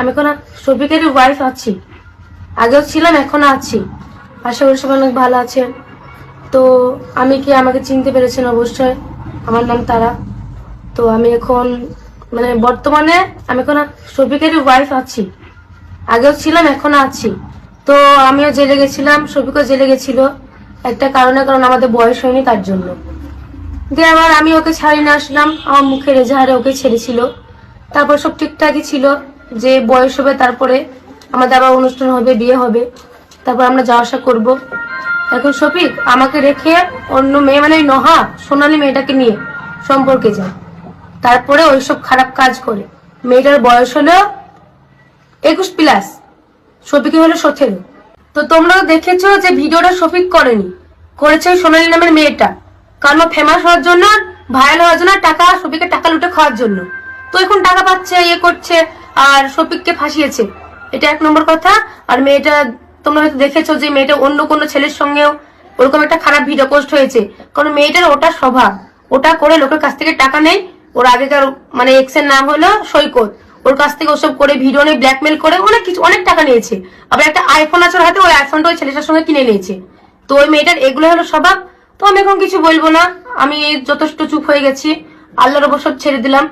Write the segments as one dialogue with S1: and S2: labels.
S1: আমি এখন শফিকেরই ওয়াইফ আছি। আগেও ছিলাম, এখনও আছি। আশা করি সবাই অনেক ভালো আছে। তো আমি কি আমাকে চিনতে পেরেছেন অবশ্যই? আমার নাম তারা। তো আমি এখন মানে বর্তমানে আমি এখন শফিকেরই ওয়াইফ আছি। আগেও ছিলাম, এখনও আছি। তো আমিও জেলে গেছিলাম শফিকও জেলে গেছিল। একটা কারণে, কারণ আমাদের বয়স হয়নি তার জন্য। দিয়ে আবার আমি ওকে ছাড়ি না আসলাম। আমার মুখের এজাহারে ওকে ছেড়েছিল। তারপর সব ঠিকঠাকই ছিল। যে বয়স হবে তারপরে আমাদের আবার অনুষ্ঠান হবে, বিয়ে হবে। তারপর আমরা যাওয়া আসা করব। এখন শফিক, আমাকে রেখে অন্য মেয়ে মানে নহা, সোনালী মেয়েটাকে নিয়ে সম্পর্কে যায় তারপরে ওইসব খারাপ কাজ করে। মেয়েটার বয়স হলো একুশ প্লাস শফিকে হলো সতেরো। তো তোমরা দেখেছ যে ভিডিওটা শফিক করেনি। করেছে সোনালী নামের মেয়েটা। কারণ ফেমাস হওয়ার জন্য ভাইরাল হওয়ার জন্য টাকা শফিকে টাকা লুটে খাওয়ার জন্য। তো এখন টাকা পাচ্ছে ইয়ে করছে আর শফিককে ফাঁসিয়েছে। এটা এক নম্বর কথা। আর মেয়েটা, তোমরা হয়তো দেখেছ যে মেয়েটা অন্য কোনো ছেলের সঙ্গেও ওরকম একটা খারাপ ভিডিও পোস্ট হয়েছে। কারণ মেয়েটার ওটা স্বভাব। ওটা করে লোকের কাছ থেকে টাকা নেই। ওর আগেকার মানে এক্সের নাম হলো সৈকত। ওর কাছ থেকে ওসব করে ভিডিও নিয়ে ব্ল্যাকমেল করে অনেক কিছু, অনেক টাকা নিয়েছে। আবার একটা আইফোন আছে হাতে, ওই আইফোনটা ওই ছেলেটার সঙ্গে কিনে নিয়েছে। তো ওই মেয়েটার এগুলো হলো স্বভাব। তো আমি এখন কিছু বলব না। আমি যথেষ্ট চুপ হয়ে গেছি। আল্লাহর সব ছেড়ে দিলাম।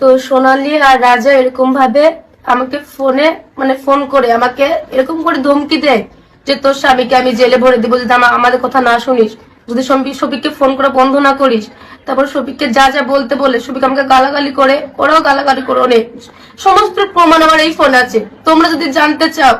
S1: তো সোনালি আর রাজা এরকম ভাবে আমাকে ফোনে মানে ফোন করে, আমাকে এরকম করে ধমকি দেয় যে তোর স্বামীকে আমি জেলে ভরে দিব, যদি আমাদের কথা না শুনিস, যদি সবিককে ফোন করে বন্ধ না করিস, তারপর সবিককে যা যা বলতে বলে, সবিক আমাকে গালাগালি করে, ওরাও গালাগালি করে অনেক। সমস্ত প্রমাণ আমার এই ফোন আছে। তোমরা যদি জানতে চাও,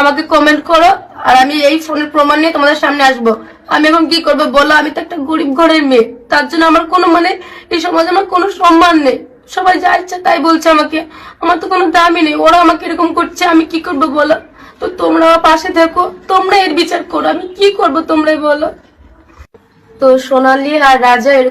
S1: আমাকে কমেন্ট করো, আর আমি এই ফোনের প্রমাণ নিয়ে তোমাদের সামনে আসব। আমি এখন কি করব বলো? আমি তো একটা গরিব ঘরের মেয়ে। তার জন্য আমার কোনো মানে এই সমাজে আমার কোনো সম্মান নেই। সবাই যা ইচ্ছে তাই বলছে আমাকে। আমার তো কোনো দামই নেই। ওরা আমাকে এরকম করছে, আমি কি করব বলো? তো তোমরা পাশে দেখো তোমরা এর বিচার করো। আমি কি করব তোমরাই বলো? তো সোনালি আর রাজা এরকম